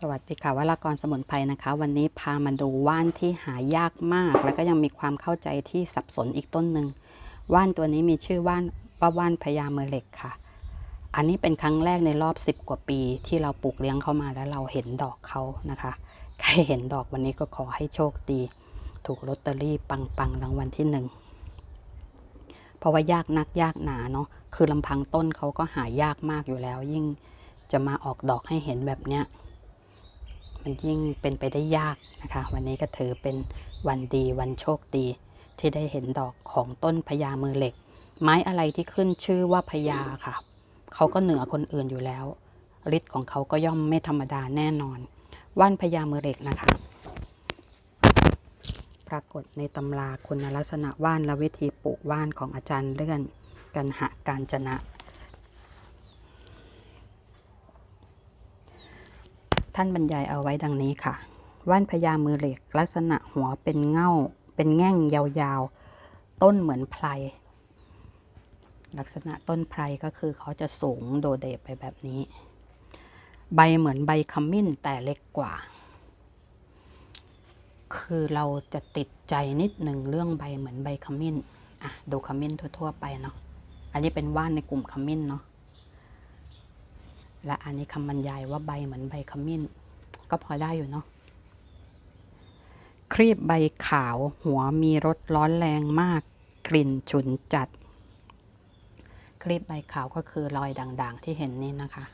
สวัสดีค่ะวรากรสมุนไพรนะคะ วันนี้พามาดูว่านที่หายากมาก แล้วก็ยังมีความเข้าใจที่สับสนอีกต้นหนึ่งว่านตัวนี้มีชื่อว่านว่าว่านพญาเมอเล็กค่ะ อันนี้เป็นครั้งแรกในรอบ 10 กว่าปีที่เราปลูกเลี้ยงเข้ามาแล้วเราเห็นดอกเขานะคะ ใครเห็นดอกวันนี้ก็ขอให้โชคดี ถูกลอตเตอรี่ปังๆรางวัลที่หนึ่งเพราะว่ายากนักยากหนาเนาะคือลำพังต้นเขาก็หายากมากอยู่แล้ว ยิ่งจะมาออกดอกให้เห็นแบบเนี้ย มันยิ่งเป็นไปได้ยากนะคะ วันนี้ก็ถือเป็นวันดีวันโชคดี ที่ได้เห็นดอกของต้นพญามือเหล็ก ไม้อะไรที่ขึ้นชื่อว่าพญาค่ะเขาก็เหนือคนอื่นอยู่แล้วฤทธิ์ของเขาก็ย่อมไม่ธรรมดาแน่นอน ว่านพญามือเหล็กนะคะ ปรากฏในตำราคุณลักษณะว่านและวิธีปลูกว่านของอาจารย์เลื่อนกันหะการจนะ ท่านบรรยายเอาไว้ดังนี้ค่ะ ว่านพญามือเหล็กลักษณะหัวเป็นเง่า เป็นแง่งยาวๆ ต้นเหมือนไพรลักษณะต้นไพรก็คือเขาจะสูงโดดเด่ไปแบบนี้ ใบเหมือนใบขมิ้นแต่เล็กกว่า คือเราจะติดใจนิดหนึ่งเรื่องใบเหมือนใบขมิ้นอะดูขมิ้นทั่ว ๆ ไปเนาะอันนี้เป็นว่านในกลุ่มขมิ้นเนาะ และอันนี้คำบรรยายว่าใบเหมือนใบขมิ้น ก็พอได้อยู่เนาะครีบใบขาวหัวมีรสร้อนแรงมาก กลิ่นฉุนจัด ครีบใบขาวก็คือรอยด่างๆที่เห็นนี่นะคะ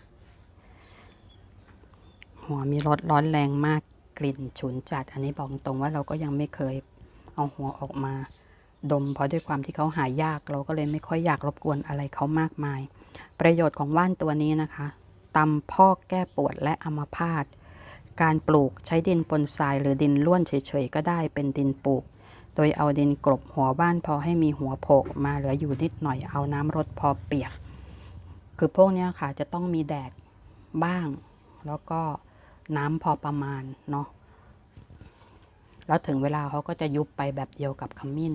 หัวมีรสร้อนแรงมากกลิ่นฉุนจัด อันนี้บอกตรงว่าเราก็ยังไม่เคยเอาหัวออกมา ดมเพราะด้วยความที่เขาหายาก เราก็เลยไม่ค่อยอยากรบกวนอะไรเขามากมาย ประโยชน์ของว่านตัวนี้นะคะ ตำพอกแก้ปวดและอัมพาต การปลูกใช้ดินปนทรายหรือดินล้วนเฉยๆ ก็ได้เป็นดินปลูก โดยเอาดินกลบหัวบ้านพอให้มีหัวโผล่มาเหลืออยู่นิดหน่อยเอาน้ำรดพอเปียก คือพวกนี้ค่ะจะต้องมีแดดบ้าง แล้วก็น้ำพอประมาณเนาะ แล้วถึงเวลาเขาก็จะยุบไปแบบเดียวกับขมิ้น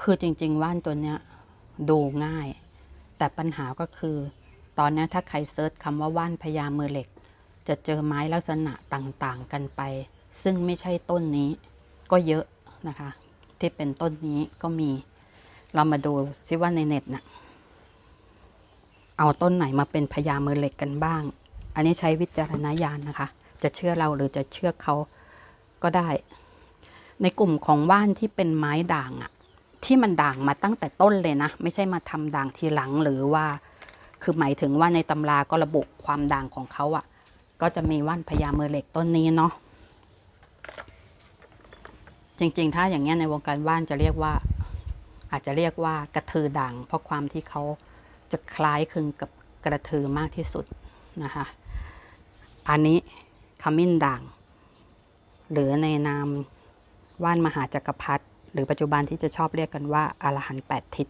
คือจริงๆว่านตัวเนี้ยดูง่าย แต่ปัญหาก็คือ ตอนนี้ถ้าใครเซิร์ชคำว่าว่านพญามือเหล็ก จะเจอไม้ลักษณะต่างๆกันไป ซึ่งไม่ใช่ต้นนี้ ก็เยอะนะคะ ที่เป็นต้นนี้ก็มี เรามาดูซิว่าในเน็ตนะ่ะเอาต้นไหนมาเป็นพญามือเหล็กกันบ้าง อันนี้ใช้วิจารณญาณนะคะ จะเชื่อเราหรือจะเชื่อเขาก็ได้ ในกลุ่มของว่านที่เป็นไม้ด่างอะที่มันด่างมาตั้งแต่ต้นเลยนะ ไม่ใช่มาทำด่างทีหลังหรือว่า คือหมายถึงว่าในตำราก็ระบุความด่างของเขาอะ่ะ ก็จะมีว่านพญามือเหล็กต้นนี้เนาะจริง ๆ ถ้าอย่างเงี้ยในวงการว่านจะเรียกว่า อาจจะเรียกว่ากระทือด่าง เพราะความที่เขาจะคล้ายคลึงกับกระทือมากที่สุดนะคะอันนี้ขมิ้นด่าง หรือในนามว่านมหาจักรพรรดิหรือปัจจุบันที่จะชอบเรียกกันว่าอรหันต์แปดทิศ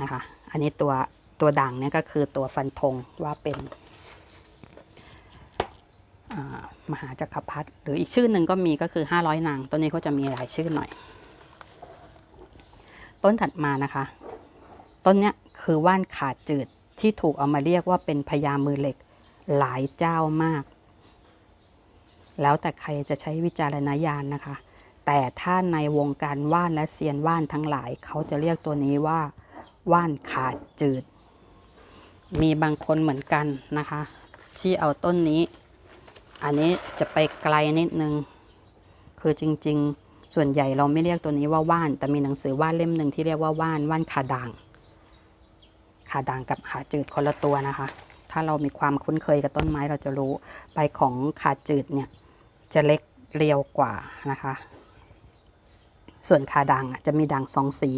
นะคะ อันนี้ตัว ตัวด่างเนี่ยก็คือตัวฟันธงว่าเป็นมหาจักรพรรดิหรืออีกชื่อหนึ่งก็มีก็คือ 500 นางต้นนี้เขาจะมีหลายชื่อหน่อย ต้นถัดมานะคะ ต้นเนี้ยคือว่านขาจืดที่ถูกเอามาเรียกว่าเป็นพญามือเหล็กหลายเจ้ามาก แล้วแต่ใครจะใช้วิจารณญาณนะคะ แต่ถ้าในวงการว่านและเซียนว่านทั้งหลาย เขาจะเรียกตัวนี้ว่าว่านขาดจืด มีบางคนเหมือนกันนะคะ ที่เอาต้นนี้ อันนี้จะไปไกลนิดนึง คือจริง ๆ ส่วนใหญ่เราไม่เรียกตัวนี้ว่าว่าน แต่มีหนังสือว่านเล่มหนึ่งที่เรียกว่าว่านว่านขาด่างขาด่างกับขาจืดคนละตัวนะคะ ถ้าเรามีความคุ้นเคยกับต้นไม้เราจะรู้ใบของขาจืดเนี่ยจะเล็กเรียวกว่านะคะ ส่วนขาด่างจะมีด่างสองสี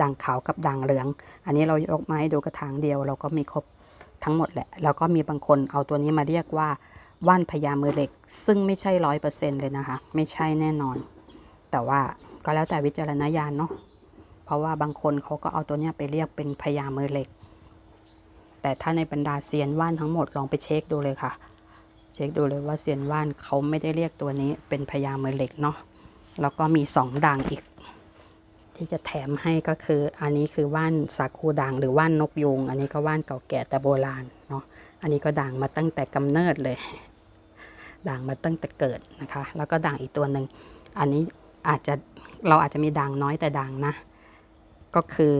ด่างขาวกับด่างเหลือง อันนี้เรายกมาให้ดูกระถางเดียวเราก็มีครบ ทั้งหมดแหละ แล้วก็มีบางคนเอาตัวนี้มาเรียกว่าว่านพญามือเหล็ก ซึ่งไม่ใช่ร้อยเปอร์เซ็นเลยนะคะ ไม่ใช่แน่นอน แต่ว่าก็แล้วแต่วิจารณญาณเนาะเพราะว่าบางคนเขาก็เอาตัวนี้ไปเรียกเป็นพญามือเหล็ก แต่ถ้าในบรรดาเซียนว่านทั้งหมดลองไปเช็คดูเลยค่ะ เช็คดูเลยว่าเซียนว่านเขาไม่ได้เรียกตัวนี้เป็นพญามือเหล็กเนาะแล้วก็มีสองด่างอีก ที่จะแถมให้ก็คืออันนี้คือว่านสาคูด่างหรือว่านนกยูงอันนี้ก็ว่านเก่าแก่แต่โบราณเนาะอันนี้ก็ด่างมาตั้งแต่กำเนิดเลย ด่างมาตั้งแต่เกิดนะคะ แล้วก็ด่างอีกตัวหนึ่งอันนี้อาจจะเราอาจจะมีด่างน้อยแต่ด่างนะ ก็คือ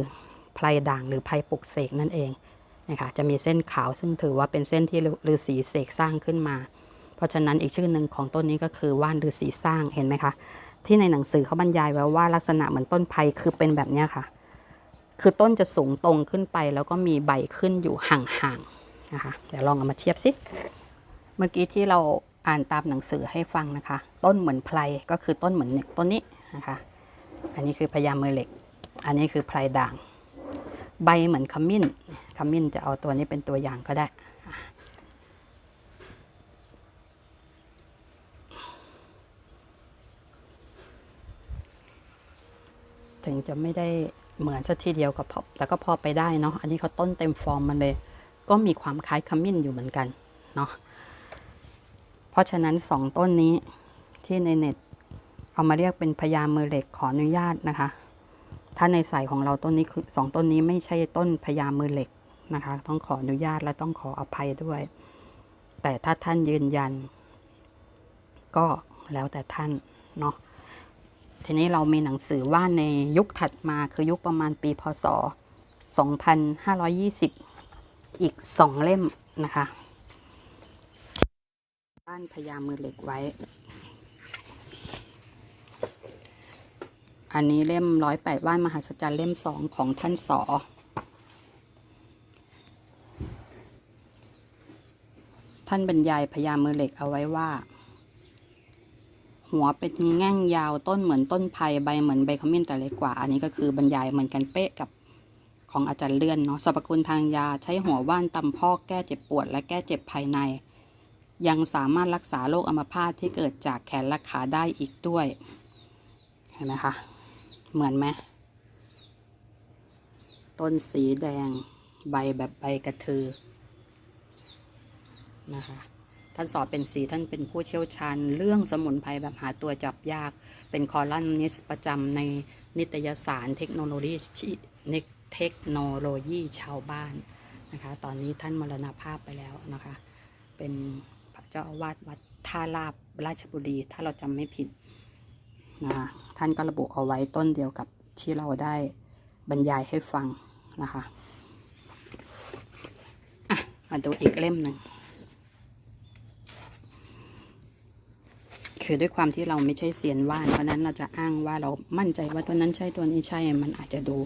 ไพรด่างหรือไพรปลุกเสกนั่นเองนะคะจะมีเส้นขาวซึ่งถือว่าเป็นเส้นที่ฤาษีเสกสร้างขึ้นมา เพราะฉะนั้นอีกชื่อหนึ่งของต้นนี้ก็คือว่านฤาษีสร้างเห็นไหมคะ ที่ในหนังสือเขาบรรยายไว้ว่าลักษณะเหมือนต้นไผ่คือเป็นแบบนี้ค่ะ คือต้นจะสูงตรงขึ้นไป แล้วก็มีใบขึ้นอยู่ห่างๆนะคะเดี๋ยวลองเอามาเทียบสิเมื่อกี้ที่เราอ่านตามหนังสือให้ฟังนะคะ ต้นเหมือนไพรก็คือต้นเหมือนเนี่ยต้นนี้นะคะ อันนี้คือพญามือเหล็ก อันนี้คือไพรด่าง ใบเหมือนขมิ้นขมิ้นจะเอาตัวนี้เป็นตัวอย่างก็ได้ ถึงจะไม่ได้เหมือนสัทีเดียวกับพอแต่ก็พอไปได้เนาะอันนี้เขาต้นเต็มฟอร์มมันเลย ก็มีความคล้ายขมิ้นอยู่เหมือนกันเนาะเพราะฉะนั้นสองต้นนี้ที่ในเน็ตเอามาเรียกเป็นพญามือเหล็กขออนุญาตนะคะ ถ้าในสายของเราต้นนี้คือสองต้นนี้ไม่ใช่ต้นพญามือเหล็กนะคะ ต้องขออนุญาตและต้องขออภัยด้วย แต่ถ้าท่านยืนยัน ก็แล้วแต่ท่านเนาะ ทีนี้เรามีหนังสือว่าในยุคถัดมาคือยุคประมาณปีพศ 2520 อีกสองเล่มนะคะบ้านพญามือเหล็กไว้ อันนี้เล่มร้อยแปดว่านมหัศจรรย์เล่มสองของท่านสอท่านบรรยายพญามือเหล็กเอาไว้ว่า หัวเป็นแง่งยาวต้นเหมือนต้นไผ่ใบเหมือนใบขมิ้นแต่เล็กกว่า อันนี้ก็คือบรรยายเหมือนกันเป๊ะกับของอาจารย์เลื่อนเนาะสรรพคุณทางยาใช้หัวว่านตำพอกแก้เจ็บปวด และแก้เจ็บภายใน ยังสามารถรักษาโรคอัมพาตที่เกิดจากแขนและขาได้อีกด้วย เห็นไหมคะ เหมือนไหมต้นสีแดงใบแบบใบกระทือนะคะ ท่านสอนเป็นสีท่านเป็นผู้เชี่ยวชาญ เรื่องสมุนไพรแบบหาตัวจับยาก เป็นคอลัมนิสต์ประจำในนิตยสารเทคโนโลยีที่เทคโนโลยีชาวบ้านนะคะ ตอนนี้ท่านมรณภาพไปแล้วนะคะ เป็นพระเจ้าอาวาสวัดท่าลาบราชบุรี ถ้าเราจำไม่ผิดนะคะท่านก็ระบุเอาไว้ต้นเดียวกับที่เราได้บรรยายให้ฟังนะคะ อะ มาดูอีกเล่มหนึ่ง คือด้วยความที่เราไม่ใช่เซียนว่าน เพราะนั้นเราจะอ้างว่าเรามั่นใจว่าตัวนั้นใช่ตัวนี้ใช่มันอาจจะดู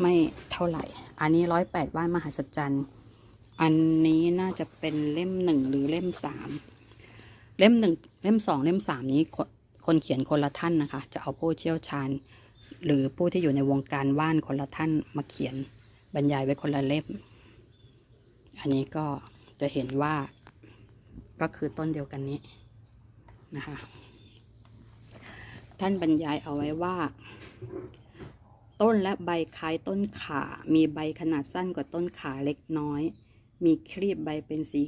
ไม่เท่าไหร่ อันนี้ร้อยแปดว่านมหัศจรรย์ อันนี้น่าจะเป็นเล่มหนึ่งหรือเล่มสามเล่มหนึ่งเล่มสองเล่มสามนี้คนคนเขียนคนละท่านนะคะ จะเอาผู้เชี่ยวชาญ หรือผู้ที่อยู่ในวงการว่านคนละท่านมาเขียนบรรยายไว้คนละเล่ม อันนี้ก็จะเห็นว่าก็คือต้นเดียวกันนี้ นะคะ ท่านบรรยายเอาไว้ว่า ต้นและใบคล้ายต้นขา มีใบขนาดสั้นกว่าต้นขาเล็กน้อย มีครีบใบเป็นสี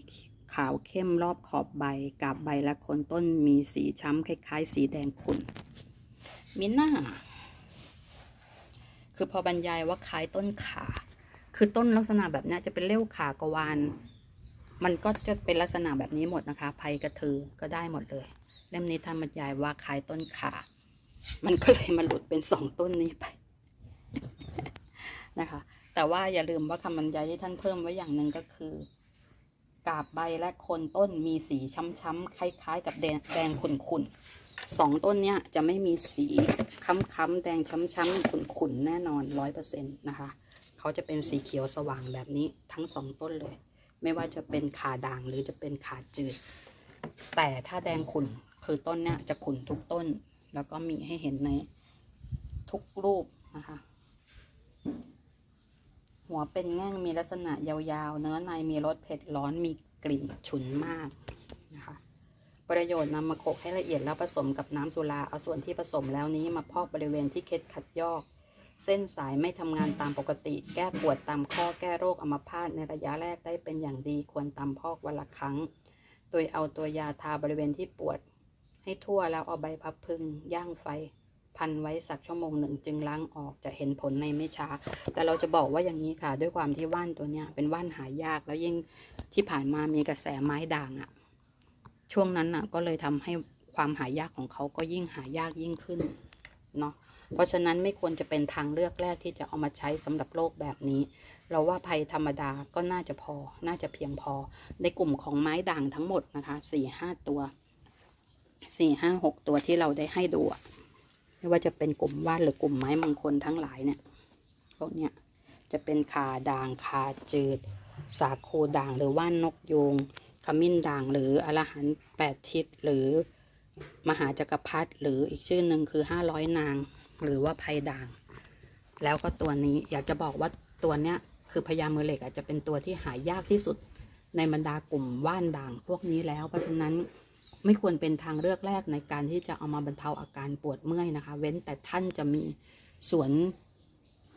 ขาวเข้มรอบขอบใบกาบใบและคนต้นมีสีช้ำคล้าย ๆ สีแดงขุ่นมีหน้าคือพอบรรยายว่าคล้ายต้นขา คือต้นลักษณะแบบนี้จะเป็นเลี้ยวขากวาน มันก็จะเป็นลักษณะแบบนี้หมดนะคะไพกระทือก็ได้หมดเลย เล่มนี้ท่านบรรยายว่าคล้ายต้นขา มันก็เลยมาหลุดเป็นสองต้นนี้ไปนะคะ แต่ว่าอย่าลืมว่าคำบรรยายที่ท่านเพิ่มไว้อย่างหนึ่งก็คือกาบใบและโคนต้นมีสีช้ำๆคล้ายๆ กับแดงแดงขุ่นๆสองต้นเนี้ยจะไม่มีสีค้ำๆแดงช้ำๆขุ่นๆแน่นอนร้อยเปอร์เซ็นต์นะคะ เขาจะเป็นสีเขียวสว่างแบบนี้ทั้งสองต้นเลย ไม่ว่าจะเป็นขาด่างหรือจะเป็นขาจืด แต่ถ้าแดงขุ่น คือต้นเนี้ยจะขุนทุกต้น แล้วก็มีให้เห็นในทุกรูปนะคะ หัวเป็นแง่งมีลักษณะยาวๆ เนื้อในมีรสเผ็ดร้อนมีกลิ่นฉุนมากนะคะ ประโยชน์นำมาโขกให้ละเอียดแล้วผสมกับน้ำสุรา เอาส่วนที่ผสมแล้วนี้มาพอกบริเวณที่เคล็ดขัดยอกเส้นสายไม่ทำงานตามปกติ แก้ปวดตามข้อแก้โรคอัมพาตในระยะแรกได้เป็นอย่างดีควรตามพอกวันละครั้ง โดยเอาตัวยาทาบริเวณที่ปวด ให้ทั่วแล้วเอาใบพับพึ่งย่างไฟพันไว้สักชั่วโมงหนึ่งจึงล้างออกจะเห็นผลในไม่ช้า แต่เราจะบอกว่าอย่างนี้ค่ะ ด้วยความที่ว่านตัวเนี้ยเป็นว่านหายากแล้วยิ่งที่ผ่านมามีกระแสไม้ด่างอะช่วงนั้นอะก็เลยทำให้ความหายากของเขาก็ยิ่งหายากยิ่งขึ้นเนาะเพราะฉะนั้นไม่ควรจะเป็นทางเลือกแรกที่จะเอามาใช้สำหรับโรคแบบนี้ เราว่าภัยธรรมดาก็น่าจะพอ น่าจะเพียงพอ ในกลุ่มของไม้ด่างทั้งหมดนะคะสี่ห้าตัว สี่ห้าหกตัวที่เราได้ให้ดูอะไม่ว่าจะเป็นกลุ่มว่านหรือกลุ่มไม้มงคลทั้งหลายเนี่ยพวกเนี้ยจะเป็นขาด่างขาจืด สาคูด่างหรือว่านนกยูงขมิ้นด่างหรืออรหันต์แปดทิศหรือมหาจักรพรรดิหรืออีกชื่อหนึ่งคือห้าร้อยนาง หรือว่าภัยด่าง แล้วก็ตัวนี้อยากจะบอกว่าตัวเนี้ยคือพญามือเหล็กอาจจะเป็นตัวที่หายากที่สุดในบรรดากลุ่มว่านด่างพวกนี้แล้วเพราะฉะนั้น ไม่ควรเป็นทางเลือกแรกในการที่จะเอามาบรรเทาอาการปวดเมื่อยนะคะ เว้นแต่ท่านจะมีสวน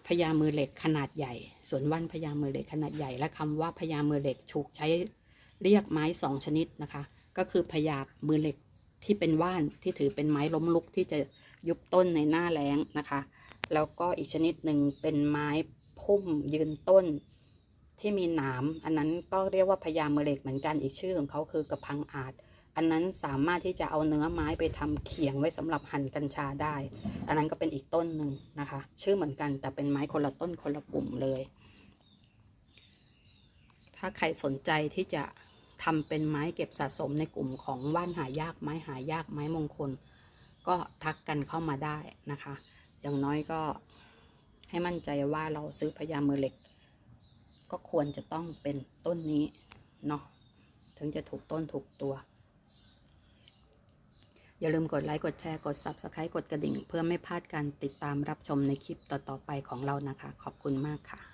พญามือเหล็กขนาดใหญ่ สวนว่านพญามือเหล็กขนาดใหญ่ และคำว่าพญามือเหล็กถูกใช้เรียกไม้สองชนิดนะคะ ก็คือพญามือเหล็กที่เป็นว่านที่ถือเป็นไม้ล้มลุกที่จะยุบต้นในหน้าแล้งนะคะ แล้วก็อีกชนิดหนึ่งเป็นไม้พุ่มยืนต้นที่มีหนาม อันนั้นก็เรียกว่าพญาเมอเหล็กเหมือนกันอีกชื่อของเขาคือกระพังอาจ อันนั้นสามารถที่จะเอาเนื้อไม้ไปทำเขียงไว้สำหรับหั่นกัญชาได้ อันนั้นก็เป็นอีกต้นหนึ่งนะคะ ชื่อเหมือนกันแต่เป็นไม้คนละต้นคนละกลุ่มเลย ถ้าใครสนใจที่จะทำเป็นไม้เก็บสะสมในกลุ่มของว่านหายากไม้หายากไม้มงคล ก็ทักกันเข้ามาได้นะคะ อย่างน้อยก็ให้มั่นใจว่าเราซื้อพญามือเหล็ก ก็ควรจะต้องเป็นต้นนี้เนาะถึงจะถูกต้นถูกตัว อย่าลืมกดไลค์ กดแชร์ กด Subscribe กดกระดิ่ง เพื่อไม่พลาดการติดตามรับชมในคลิปต่อ ๆ ไปของเรานะคะ ขอบคุณมากค่ะ